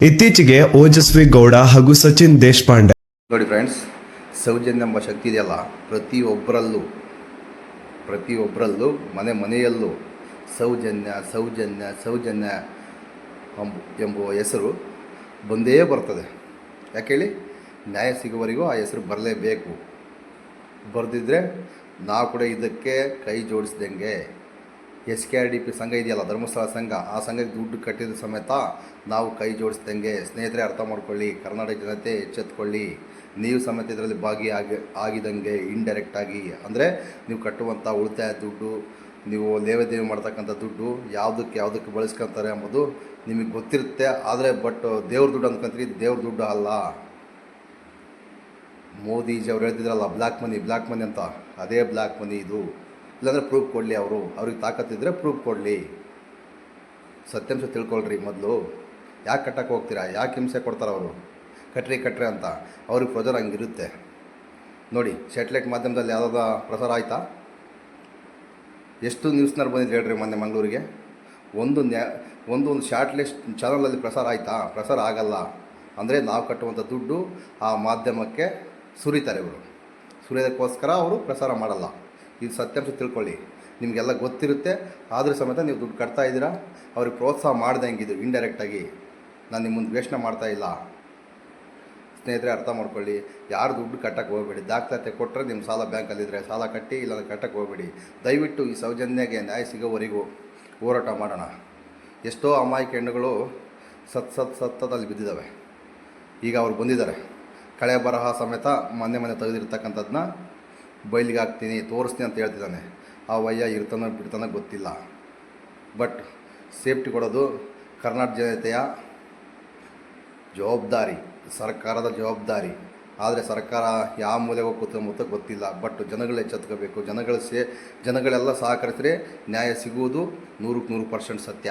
ಇತ್ತೀಚೆಗೆ ಓಜಸ್ವಿ ಗೌಡ ಹಾಗೂ ಸಚಿನ್ ದೇಶಪಾಂಡೆ. ನೋಡಿ ಫ್ರೆಂಡ್ಸ್ ಸೌಜನ್ಯ ಎಂಬ ಶಕ್ತಿ ಇದೆಯಲ್ಲ, ಪ್ರತಿಯೊಬ್ಬರಲ್ಲೂ ಪ್ರತಿಯೊಬ್ಬರಲ್ಲೂ, ಮನೆ ಮನೆಯಲ್ಲೂ ಸೌಜನ್ಯ ಸೌಜನ್ಯ ಸೌಜನ್ಯ ಎಂಬ ಎಂಬುವ ಹೆಸರು ಬಂದೇ ಬರ್ತದೆ. ಯಾಕೆ ಹೇಳಿ? ನ್ಯಾಯ ಸಿಗುವವರೆಗೂ ಆ ಹೆಸರು ಬರಲೇಬೇಕು. ಬರೆದಿದ್ರೆ ನಾವು ಕೂಡ ಇದಕ್ಕೆ ಕೈ ಜೋಡಿಸ್ದಂಗೆ. S K R D P ಸಂಘ ಇದೆಯಲ್ಲ, ಧರ್ಮಸ್ಥಳ ಸಂಘ, ಆ ಸಂಘಕ್ಕೆ ದುಡ್ಡು ಕಟ್ಟಿದ ಸಮೇತ ನಾವು ಕೈ ಜೋಡಿಸ್ದಂಗೆ ಸ್ನೇಹಿತರೆ ಅರ್ಥ ಮಾಡ್ಕೊಳ್ಳಿ, ಕರ್ನಾಟಕ ಜನತೆ ಎಚ್ಚೆತ್ಕೊಳ್ಳಿ. ನೀವು ಸಮೇತ ಇದರಲ್ಲಿ ಭಾಗಿಯಾಗಿ, ಆಗಿದಂಗೆ ಇಂಡೈರೆಕ್ಟಾಗಿ ಅಂದರೆ ನೀವು ಕಟ್ಟುವಂಥ ಉಳಿತಾಯ ದುಡ್ಡು, ನೀವು ಲೇವದೇವಿ ಮಾಡ್ತಕ್ಕಂಥ ದುಡ್ಡು ಯಾವುದಕ್ಕೆ ಯಾವುದಕ್ಕೆ ಬಳಸ್ಕೊತಾರೆ ಅಂಬೋದು ನಿಮಗೆ ಗೊತ್ತಿರುತ್ತೆ. ಆದರೆ ಬಟ್ ದೇವ್ರ ದುಡ್ಡು ಅಂದ್ಕೊಂತೀರಿ, ದೇವ್ರ ದುಡ್ಡು ಅಲ್ಲ. ಮೋದಿಜಿ ಅವ್ರು ಹೇಳ್ತಿದ್ರಲ್ಲ ಬ್ಲ್ಯಾಕ್ ಮನಿ ಬ್ಲ್ಯಾಕ್ ಮನಿ ಅಂತ. ಅದೇ ಬ್ಲ್ಯಾಕ್ ಮನಿ ಇದು. ಇಲ್ಲಾಂದರೆ ಪ್ರೂಫ್ ಕೊಡಲಿ ಅವರು. ಅವ್ರಿಗೆ ತಾಕತ್ತಿದ್ರೆ ಪ್ರೂಫ್ ಕೊಡಲಿ. ಸತ್ಯಾಂಶ ತಿಳ್ಕೊಳ್ರಿ ಮೊದಲು. ಯಾಕೆ ಕಟ್ಟಕ್ಕೆ ಹೋಗ್ತೀರಾ? ಯಾಕೆ ಹಿಂಸೆ ಕೊಡ್ತಾರೆ ಅವರು? ಕಟ್ರಿ ಕಟ್ರಿ ಅಂತ. ಅವ್ರಿಗೆ ಪ್ರಜರ್ ಹಂಗಿರುತ್ತೆ. ನೋಡಿ ಸ್ಯಾಟಲೈಟ್ ಮಾಧ್ಯಮದಲ್ಲಿ ಯಾವುದಾದ ಪ್ರಸಾರ ಆಯಿತಾ? ಎಷ್ಟು ನ್ಯೂಸ್ನವ್ರು ಬಂದಿದ್ದು ಹೇಳ್ರಿ ಮೊನ್ನೆ ಮಂಗಳೂರಿಗೆ? ಒಂದು ನ್ಯಾ, ಒಂದು ಒಂದು ಶಾರ್ಟ್ಲೆಸ್ ಚಾನಲಲ್ಲಿ ಪ್ರಸಾರ ಆಯಿತಾ? ಪ್ರಸಾರ ಆಗಲ್ಲ. ಅಂದರೆ ನಾವು ಕಟ್ಟುವಂಥ ದುಡ್ಡು ಆ ಮಾಧ್ಯಮಕ್ಕೆ ಸುರಿತಾರೆ ಇವರು. ಸುರಿಯೋದಕ್ಕೋಸ್ಕರ ಅವರು ಪ್ರಸಾರ ಮಾಡಲ್ಲ. ಇದು ಸತ್ಯಾಂಶ ತಿಳ್ಕೊಳ್ಳಿ. ನಿಮಗೆಲ್ಲ ಗೊತ್ತಿರುತ್ತೆ, ಆದರೂ ಸಮೇತ ನೀವು ದುಡ್ಡು ಕಟ್ತಾ ಇದ್ದೀರಾ? ಅವ್ರಿಗೆ ಪ್ರೋತ್ಸಾಹ ಮಾಡ್ದಂಗೆ ಇದು ಇಂಡೈರೆಕ್ಟಾಗಿ ನಾನು ನಿಮ್ಮ ಮುಂದೆ ವೇಷಣೆ ಮಾಡ್ತಾ ಇಲ್ಲ. ಸ್ನೇಹಿತರೆ, ಅರ್ಥ ಮಾಡ್ಕೊಳ್ಳಿ. ಯಾರು ದುಡ್ಡು ಕಟ್ಟಕ್ಕೆ ಹೋಗಬೇಡಿ. ದಾಖಲಾತಿ ಕೊಟ್ಟರೆ ನಿಮ್ಮ ಸಾಲ ಬ್ಯಾಂಕಲ್ಲಿದ್ದರೆ ಸಾಲ ಕಟ್ಟಿ ಇಲ್ಲ ಕಟ್ಟಕ್ಕೆ ಹೋಗಬೇಡಿ. ದಯವಿಟ್ಟು ಈ ಸೌಜನ್ಯಗೆ ನ್ಯಾಯ ಸಿಗೋವರೆಗೂ ಹೋರಾಟ ಮಾಡೋಣ. ಎಷ್ಟೋ ಅಮಾಯಕ ಹೆಣ್ಣುಗಳು ಸತ್ ಸತ್ ಸತ್ತದಲ್ಲಿ ಬಿದ್ದಿದ್ದಾವೆ. ಈಗ ಅವ್ರು ಬಂದಿದ್ದಾರೆ. ಕಳೆ ಬರಹ ಸಮೇತ ಮನೆ ಮನೆ ತೆಗೆದಿರ್ತಕ್ಕಂಥದ್ದನ್ನ ಬಯಲಿಗೆ ಹಾಕ್ತೀನಿ, ತೋರಿಸ್ತೀನಿ ಅಂತ ಹೇಳ್ತಿದ್ದಾನೆ. ಆ ವಯ್ಯ ಇರ್ತಾನೋ ಬಿಡ್ತಾನೋ ಗೊತ್ತಿಲ್ಲ. ಬಟ್ ಸೇಫ್ಟಿ ಕೊಡೋದು ಕರ್ನಾಟಕ ಜನತೆಯ ಜವಾಬ್ದಾರಿ, ಸರ್ಕಾರದ ಜವಾಬ್ದಾರಿ. ಆದರೆ ಸರ್ಕಾರ ಯಾವ ಮೂಲೆಗೆ ಅಂತ ಗೊತ್ತಿಲ್ಲ. ಬಟ್ ಜನಗಳು ಎಚ್ಚೆತ್ಕೋಬೇಕು. ಜನಗಳು ಸೇ, ಜನಗಳೆಲ್ಲ ಸಹಕರಿಸಿದ್ರೆ ನ್ಯಾಯ ಸಿಗುವುದು ನೂರಕ್ಕೆ ನೂರು ಪರ್ಸೆಂಟ್ ಸತ್ಯ.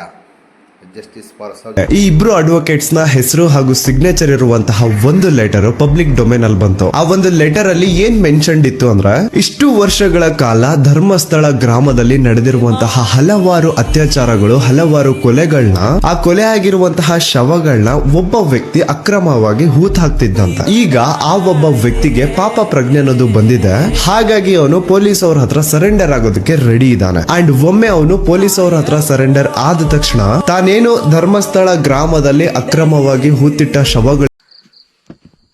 ಈ ಇಬ್ರು ಅಡ್ವೊಕೇಟ್ಸ್ನ ಹೆಸರು ಹಾಗೂ ಸಿಗ್ನೇಚರ್ ಇರುವಂತಹ ಒಂದು ಲೆಟರ್ ಪಬ್ಲಿಕ್ ಡೊಮೇನ್ ಅಲ್ಲಿ ಬಂತು. ಆ ಒಂದು ಲೆಟರ್ ಅಲ್ಲಿ ಏನ್ ಮೆನ್ಷನ್ ಇತ್ತು ಅಂದ್ರೆ, ಇಷ್ಟು ವರ್ಷಗಳ ಕಾಲ ಧರ್ಮಸ್ಥಳ ಗ್ರಾಮದಲ್ಲಿ ನಡೆದಿರುವಂತಹ ಹಲವಾರು ಅತ್ಯಾಚಾರಗಳು, ಹಲವಾರು ಕೊಲೆಗಳನ್ನ ಆ ಕೊಲೆ ಆಗಿರುವಂತಹ ಶವಗಳನ್ನ ಒಬ್ಬ ವ್ಯಕ್ತಿ ಅಕ್ರಮವಾಗಿ ಹೂತ್ ಹಾಕ್ತಿದ್ದಂತ. ಈಗ ಆ ಒಬ್ಬ ವ್ಯಕ್ತಿಗೆ ಪಾಪ ಪ್ರಜ್ಞೆ ಅನ್ನೋದು ಬಂದಿದೆ. ಹಾಗಾಗಿ ಅವನು ಪೊಲೀಸ್ ಅವ್ರ ಹತ್ರ ಸರೆಂಡರ್ ಆಗೋದಕ್ಕೆ ರೆಡಿ ಇದ್ದಾನೆ. ಅಂಡ್ ಒಮ್ಮೆ ಅವನು ಪೊಲೀಸ್ ಅವ್ರ ಹತ್ರ ಸರೆಂಡರ್ ಆದ ತಕ್ಷಣ ತಾನೇನು ಧರ್ಮಸ್ಥಳ ಗ್ರಾಮದಲ್ಲಿ ಅಕ್ರಮವಾಗಿ ಹೂತಿಟ್ಟ ಶವಗಳು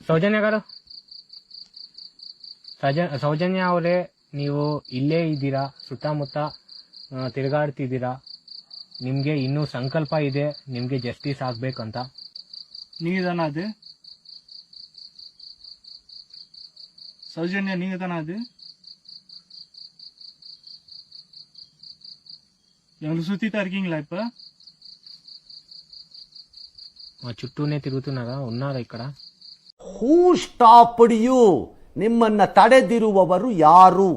ಸೌಜನ್ಯ గారు ಸೌಜ ಸೌಜನ್ಯ ಅವರೇ ನೀವು ಇಲ್ಲೇ ಇದ್ದೀರಾ ಸುತ್ತಮುತ್ತ ಆ, ತಿರುಗಾಡ್ತಿದ್ದೀರಾ ನಿಮಗೆ ಇನ್ನೂ ಸಂಕಲ್ಪ ಇದೆ ನಿಮಗೆ ಜಸ್ಟಿಸ್ ಆಗ್ಬೇಕಂತ நீங்க தானே அது சௌஜன்யா நீங்க தானே அது எங்களுக்கு சுத்தி தான் இருக்கீங்களா இப்ப మా చుట్టూనే తిరుగుతున్నారా ఉన్నారా ఇక్కడ ಹೂ ಸ್ಟಾಪ್ಡ್ ಯು ನಿಮ್ಮನ್ನ ತಡೆದಿರುವವರು ಯಾರು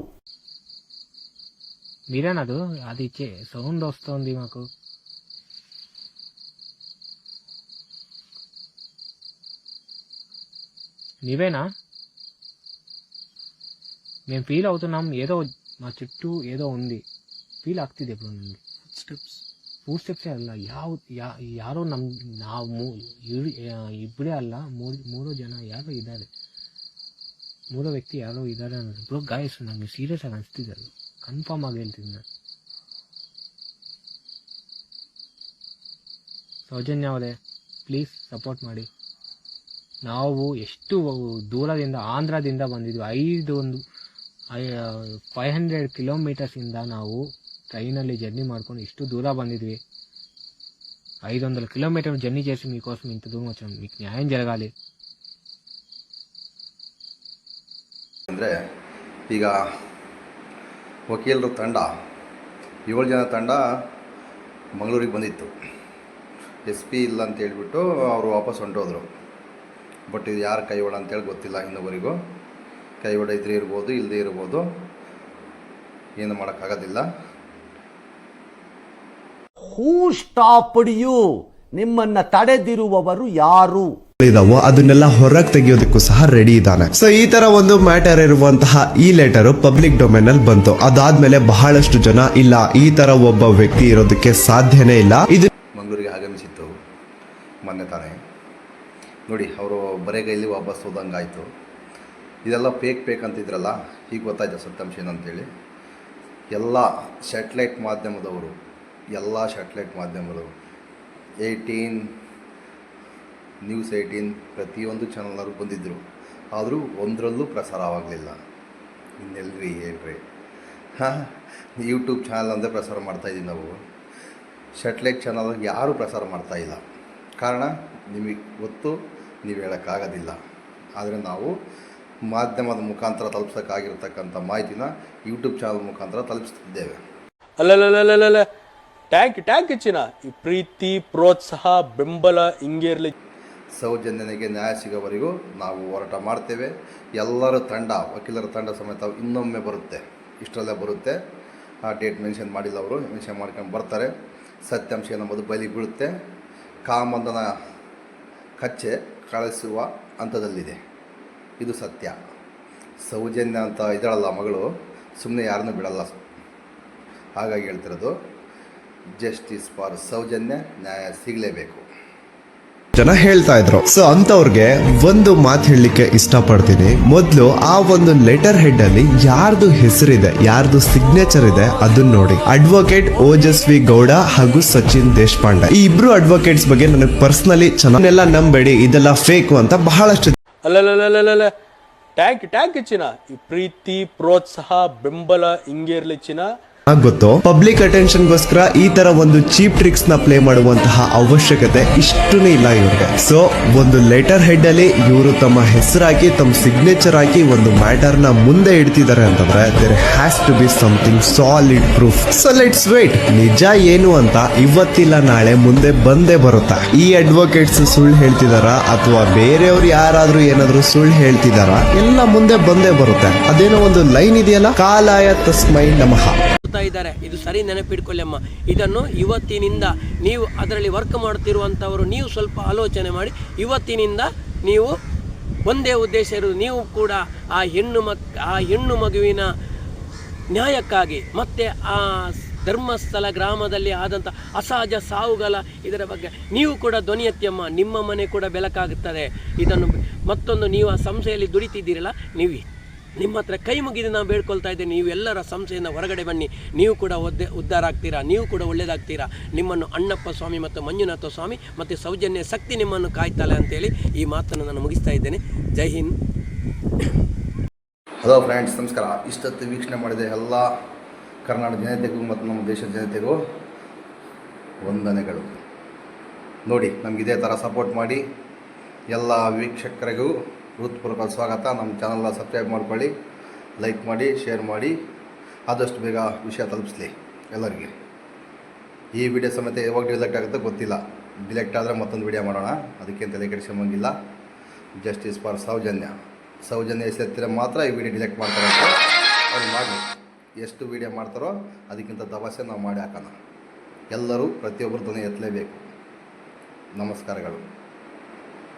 మీరేనదు అది ఇచ్చే సౌండ్ వస్తుంది మాకు నీవేనా మేము ఫీల్ అవుతున్నాం ఏదో మా చుట్టూ ఏదో ఉంది ಫೀಲ್ ಆಗ್ತಿದೆ ಬ್ರೋ ನನಗೆ ಪುರುಷರೇ ಅಲ್ಲ, ಯಾವ ಯಾರೋ ನಮ್ಮ ನಾವು ಮೂ ಇಬ್ಬರೇ ಅಲ್ಲ, ಮೂರು ಮೂರು ಜನ ಯಾರೋ ಇದ್ದಾರೆ ಮೂರೋ ವ್ಯಕ್ತಿ ಯಾರೋ ಇದ್ದಾರೆ ಅನ್ನೋದು. ಬ್ರೋ ಗಾಯಸ್ ನನಗೆ ಸೀರಿಯಸ್ ಆಗಿ ಅನಿಸ್ತಿದೆ ಅದು. ಕನ್ಫರ್ಮ್ ಆಗಿ ಹೇಳ್ತೀನಿ ನಾನು. ಸೌಜನ್ಯ ಅವರೇ ಪ್ಲೀಸ್ ಸಪೋರ್ಟ್ ಮಾಡಿ. ನಾವು ಎಷ್ಟು ದೂರದಿಂದ, ಆಂಧ್ರದಿಂದ ಬಂದಿದ್ವಿ. ಐದು ಒಂದು ಫೈವ್ ಹಂಡ್ರೆಡ್ ಕಿಲೋಮೀಟರ್ಸಿಂದ ನಾವು ಟ್ರೈನಲ್ಲಿ ಜರ್ನಿ ಮಾಡ್ಕೊಂಡು ಇಷ್ಟು ದೂರ ಬಂದಿದ್ವಿ. ಐದು వందల ಜರ್ನಿ ಜಾಸ್ತಿ చేసి మీకోసం ఇంత దూరం వచ్చాం మీకు న్యాయం జరగాలి ಅಂದರೆ ಈಗ ವಕೀಲರ ತಂಡ, ಏಳು ಜನ ತಂಡ ಮಂಗಳೂರಿಗೆ ಬಂದಿತ್ತು. ಎಸ್ ಪಿ ಇಲ್ಲ ಅಂತ ಹೇಳ್ಬಿಟ್ಟು ಅವರು ವಾಪಸ್ ಹೊಂಟೋದ್ರು. ಬಟ್ ಇದು ಯಾರು ಕೈವಾಡ ಅಂತೇಳಿ ಗೊತ್ತಿಲ್ಲ ಇನ್ನೊವರೆಗೂ. ಕೈವಾಡ ಇದ್ರೆ ಇರ್ಬೋದು ಇಲ್ಲದೇ ಇರ್ಬೋದು. ಏನು ಮಾಡೋಕ್ಕಾಗೋದಿಲ್ಲ. ಹೂ ಸ್ಟಾಪ್ಡ್ ಯು ನಿಮ್ಮನ್ನ ತಡೆದಿರುವವರು ಯಾರು? ಇದಾವೋ ಅದನ್ನೆಲ್ಲ ಹೊರಗೆ ತೆಗೆಯೋದಕ್ಕೂ ಸಹ ರೆಡಿ ಇದ್ದಾನೆ. ಸೊ ಈ ತರ ಒಂದು ಮ್ಯಾಟರ್ ಇರುವಂತಹ ಈ ಲೆಟರ್ ಪಬ್ಲಿಕ್ ಡೊಮೇನ್ ಅಲ್ಲಿ ಬಂತು. ಅದಾದ್ಮೇಲೆ ಬಹಳಷ್ಟು ಜನ ಇಲ್ಲ ಈ ತರ ಒಬ್ಬ ವ್ಯಕ್ತಿ ಇರೋದಕ್ಕೆ ಸಾಧ್ಯನೇ ಇಲ್ಲ. ಇದು ಮಂಗಳೂರಿಗೆ ಆಗಮಿಸಿತ್ತು. ಮೊನ್ನೆ ತಾನೇ. ನೋಡಿ ಅವರು ಬರೆಗೈಲಿ ವಾಪಸ್ ಹೋದಂಗೆ ಆಯಿತು ಇದೆಲ್ಲ ಪೇಕ್ ಪೇಕ್ ಅಂತಿದ್ರಲ್ಲ ಈಗ ಗೊತ್ತಾಯ್ತು ಸತ್ಯಾಂಶ ಏನಂತೇಳಿ? ಎಲ್ಲ ಸ್ಯಾಟಲೈಟ್ ಮಾಧ್ಯಮದವರು ಎಲ್ಲ ಸ್ಯಾಟಲೈಟ್ ಮಾಧ್ಯಮಗಳು ಏಯ್ಟೀನ್ ನ್ಯೂಸ್ ಏಯ್ಟೀನ್ ಪ್ರತಿಯೊಂದು ಚಾನಲ್ನವರು ಬಂದಿದ್ದರು ಆದರೂ ಒಂದರಲ್ಲೂ ಪ್ರಸಾರವಾಗಲಿಲ್ಲ ಇನ್ನೆಲ್ರಿ ಹೇಳ್ರಿ. ಹಾಂ ಯೂಟ್ಯೂಬ್ ಚಾನಲ್ ಅಂದರೆ ಪ್ರಸಾರ ಮಾಡ್ತಾಯಿದ್ದೀವಿ ನಾವು. ಸ್ಯಾಟಲೈಟ್ ಚಾನಲ್ ಯಾರೂ ಪ್ರಸಾರ ಮಾಡ್ತಾ ಇಲ್ಲ. ಕಾರಣ ನಿಮಗೆ ಗೊತ್ತು, ನೀವು ಹೇಳೋಕ್ಕಾಗೋದಿಲ್ಲ. ಆದರೆ ನಾವು ಮಾಧ್ಯಮದ ಮುಖಾಂತರ ತಲುಪಿಸೋಕ್ಕಾಗಿರ್ತಕ್ಕಂಥ ಮಾಹಿತಿನ ಯೂಟ್ಯೂಬ್ ಚಾನಲ್ ಮುಖಾಂತರ ತಲುಪಿಸ್ತಿದ್ದೇವೆ. ಅಲ್ಲಲ್ಲಲ್ಲಲ್ಲ ಟ್ಯಾಂಕ್ ಟ್ಯಾಂಕ್ ಹೆಚ್ಚಿನ. ಈ ಪ್ರೀತಿ, ಪ್ರೋತ್ಸಾಹ, ಬೆಂಬಲ ಹಿಂಗೆ ಇರಲಿ ಸೌಜನ್ಯನಿಗೆ ನ್ಯಾಯ ಸಿಗೋವರೆಗೂ ನಾವು ಹೋರಾಟ ಮಾಡ್ತೇವೆ. ಎಲ್ಲರ ತಂಡ, ವಕೀಲರ ತಂಡ ಸಮೇತ ಇನ್ನೊಮ್ಮೆ ಬರುತ್ತೆ. ಇಷ್ಟರಲ್ಲೇ ಬರುತ್ತೆ. ಆ ಡೇಟ್ ಮೆನ್ಷನ್ ಮಾಡಿಲ್ಲ ಅವರು, ಮೆನ್ಷನ್ ಮಾಡ್ಕೊಂಡು ಬರ್ತಾರೆ. ಸತ್ಯಾಂಶ ಎಂಬುದು ಬಲಿ ಬೀಳುತ್ತೆ. ಕಾಮಂದನ ಕಚ್ಚೆ ಕಳಿಸುವ ಹಂತದಲ್ಲಿದೆ. ಇದು ಸತ್ಯ. ಸೌಜನ್ಯ ಅಂತ ಇದ್ದಾಳಲ್ಲ ಮಗಳು ಸುಮ್ಮನೆ ಯಾರನ್ನೂ ಬಿಡಲ್ಲ. ಹಾಗಾಗಿ ಹೇಳ್ತಿರೋದು ಜಸ್ಟಿಸ್ ಫಾರ್ ಸೌಜನ್ಯ ನ್ಯಾಯ ಸಿಗಲೇಬೇಕು. ಜನ ಹೇಳ್ತಾ ಇದ್ರು. ಸೊ ಅಂತವ್ರಿಗೆ ಒಂದು ಮಾತು ಹೇಳಲಿಕ್ಕೆ ಇಷ್ಟಪಡ್ತೀನಿ. ಮೊದಲು ಆ ಒಂದು ಲೆಟರ್ ಹೆಡ್ ಅಲ್ಲಿ ಯಾರ್ದು ಹೆಸರಿದೆ ಯಾರ್ದು ಸಿಗ್ನೇಚರ್ ಇದೆ ಅದನ್ನ ನೋಡಿ. ಅಡ್ವೊಕೇಟ್ ಓಜಸ್ವಿ ಗೌಡ ಹಾಗೂ ಸಚಿನ್ ದೇಶಪಾಂಡೆ. ಈ ಇಬ್ರು ಅಡ್ವೊಕೇಟ್ಸ್ ಬಗ್ಗೆ ನನಗೆ ಪರ್ಸನಲಿ ಚೆನ್ನಾಗೆಲ್ಲ ನಂಬೇಡಿ ಇದೆಲ್ಲ ಫೇಕು ಅಂತ ಬಹಳಷ್ಟು ಟ್ಯಾಂಕ್ ಟ್ಯಾಂಕ್ ಹೆಚ್ಚಿನ ಈ ಪ್ರೀತಿ ಪ್ರೋತ್ಸಾಹ ಬೆಂಬಲ ಹಿಂಗೆ ಇರಲಿ ಚಿನ್ನ. ಗೊತ್ತು? ಪಬ್ಲಿಕ್ ಅಟೆನ್ಷನ್ಗೋಸ್ಕರ ಈ ತರ ಒಂದು ಚೀಪ್ ಟ್ರಿಕ್ಸ್ನ ಪ್ಲೇ ಮಾಡುವಂತಹ ಅವಶ್ಯಕತೆ ಇಷ್ಟುನೇ ಇಲ್ಲ ಇವ್ರಿಗೆ. ಸೊ ಒಂದು ಲೆಟರ್ ಹೆಡ್ ಅಲ್ಲಿ ಇವರು ತಮ್ಮ ಹೆಸರಾಕಿ, ತಮ್ಮ ಸಿಗ್ನೇಚರ್ ಹಾಕಿ ಒಂದು ಮ್ಯಾಟರ್ನ ಮುಂದೆ ಇಡ್ತಿದ್ದಾರೆ ಅಂತಂದ್ರೆ there has to be something solid proof so let's wait ನಿಜ ಏನು ಅಂತ ಇವತ್ತಿಲ್ಲ, ನಾಳೆ ಮುಂದೆ ಬಂದೇ ಬರುತ್ತಾ? ಈ ಅಡ್ವೊಕೇಟ್ಸ್ ಸುಳ್ಳು ಹೇಳ್ತಿದಾರ? ಅಥವಾ ಬೇರೆಯವ್ರು ಯಾರಾದ್ರೂ ಏನಾದ್ರೂ ಸುಳ್ಳು ಹೇಳ್ತಿದಾರ? ಎಲ್ಲ ಮುಂದೆ ಬಂದೇ ಬರುತ್ತೆ. ಅದೇನೋ ಒಂದು ಲೈನ್ ಇದೆಯಲ್ಲ? ಕಾಲಾಯ ತಸ್ಮೈ ನಮಃ. ಇದ್ದಾರೆ. ಇದು ಸರಿ ನೆನಪಿಟ್ಕೊಳ್ಳಿ ಅಮ್ಮ. ಇದನ್ನು ಇವತ್ತಿನಿಂದ ನೀವು ಅದರಲ್ಲಿ ವರ್ಕ್ ಮಾಡ್ತಿರುವಂಥವರು ನೀವು ಸ್ವಲ್ಪ ಆಲೋಚನೆ ಮಾಡಿ, ಇವತ್ತಿನಿಂದ ನೀವು ಒಂದೇ ಉದ್ದೇಶ ಇರೋದು ನೀವು ಕೂಡ ಆ ಹೆಣ್ಣು ಮಕ್, ಆ ಹೆಣ್ಣು ಮಗುವಿನ ನ್ಯಾಯಕ್ಕಾಗಿ ಮತ್ತೆ ಆ ಧರ್ಮಸ್ಥಳ ಗ್ರಾಮದಲ್ಲಿ ಆದಂಥ ಅಸಹಜ ಸಾವುಗಳ ಇದರ ಬಗ್ಗೆ ನೀವು ಕೂಡ ಧ್ವನಿ ಎತ್ತಿಯಮ್ಮ ನಿಮ್ಮ ಮನೆ ಕೂಡ ಬೆಳಕಾಗುತ್ತದೆ. ಇದನ್ನು ಮತ್ತೊಂದು ನೀವು ಆ ಸಂಸ್ಥೆಯಲ್ಲಿ ದುಡಿತಿದ್ದೀರಲ್ಲ, ನೀವು ನಿಮ್ಮ ಹತ್ರ ಕೈ ಮುಗಿದು ನಾವು ಬೇಡ್ಕೊಳ್ತಾ ಇದ್ದೇನೆ ನೀವು ಎಲ್ಲರ ಸಂಸ್ಥೆಯಿಂದ ಹೊರಗಡೆ ಬನ್ನಿ. ನೀವು ಕೂಡ ಒದ್ದೆ ಉದ್ಧಾರ ಆಗ್ತೀರಾ ನೀವು ಕೂಡ ಒಳ್ಳೆಯದಾಗ್ತೀರಾ ನಿಮ್ಮನ್ನು ಅಣ್ಣಪ್ಪ ಸ್ವಾಮಿ ಮತ್ತು ಮಂಜುನಾಥ ಸ್ವಾಮಿ ಮತ್ತು ಸೌಜನ್ಯ ಶಕ್ತಿ ನಿಮ್ಮನ್ನು ಕಾಯ್ತಾಳೆ ಅಂತೇಳಿ ಈ ಮಾತನ್ನು ನಾನು ಮುಗಿಸ್ತಾ ಇದ್ದೇನೆ. ಜೈ ಹಿಂದ್. ಹಲೋ ಫ್ರೆಂಡ್ಸ್ ನಮಸ್ಕಾರ. ಇಷ್ಟೊತ್ತು ವೀಕ್ಷಣೆ ಮಾಡಿದ ಎಲ್ಲ ಕರ್ನಾಟಕ ಜನತೆಗೂ ಮತ್ತು ನಮ್ಮ ದೇಶದ ಜನತೆಗೂ ವಂದನೆಗಳು. ನೋಡಿ, ನಮ್ಗೆ ಇದೇ ಥರ ಸಪೋರ್ಟ್ ಮಾಡಿ ಎಲ್ಲ ವೀಕ್ಷಕರಿಗೂ ಹೃತ್ಪೂರ್ವಕ ಸ್ವಾಗತ. ನಮ್ಮ ಚಾನಲ್ನ ಸಬ್ಸ್ಕ್ರೈಬ್ ಮಾಡ್ಕೊಳ್ಳಿ ಲೈಕ್ ಮಾಡಿ ಶೇರ್ ಮಾಡಿ. ಆದಷ್ಟು ಬೇಗ ವಿಷಯ ತಲುಪಿಸ್ಲಿ ಎಲ್ಲರಿಗೆ. ಈ ವಿಡಿಯೋ ಸಮೇತ ಯಾವಾಗ ಡಿಲೆಕ್ಟ್ ಆಗುತ್ತೋ ಗೊತ್ತಿಲ್ಲ. ಡಿಲೆಕ್ಟ್ ಆದರೆ ಮತ್ತೊಂದು ವಿಡಿಯೋ ಮಾಡೋಣ. ಅದಕ್ಕೆ ತಲೆ ಕೆಡಿಸ್ಕೊಂಬಂಗಿಲ್ಲ. Justice for Soujanya. ಸೌಜನ್ಯ ಹೆಸರೆತ್ತಿರ ಮಾತ್ರ ಈ ವಿಡಿಯೋ ಡಿಲೆಕ್ಟ್ ಮಾಡ್ತಾರೆ ಅಂತ ಅವ್ರು ಮಾಡಿ ಎಷ್ಟು ವಿಡಿಯೋ ಮಾಡ್ತಾರೋ ಅದಕ್ಕಿಂತ ದವಸೆ ನಾವು ಮಾಡಿ ಹಾಕೋಣ. ಎಲ್ಲರೂ ಪ್ರತಿಯೊಬ್ಬರು ಧ್ವನಿ ಎತ್ತಲೇಬೇಕು. ನಮಸ್ಕಾರಗಳು.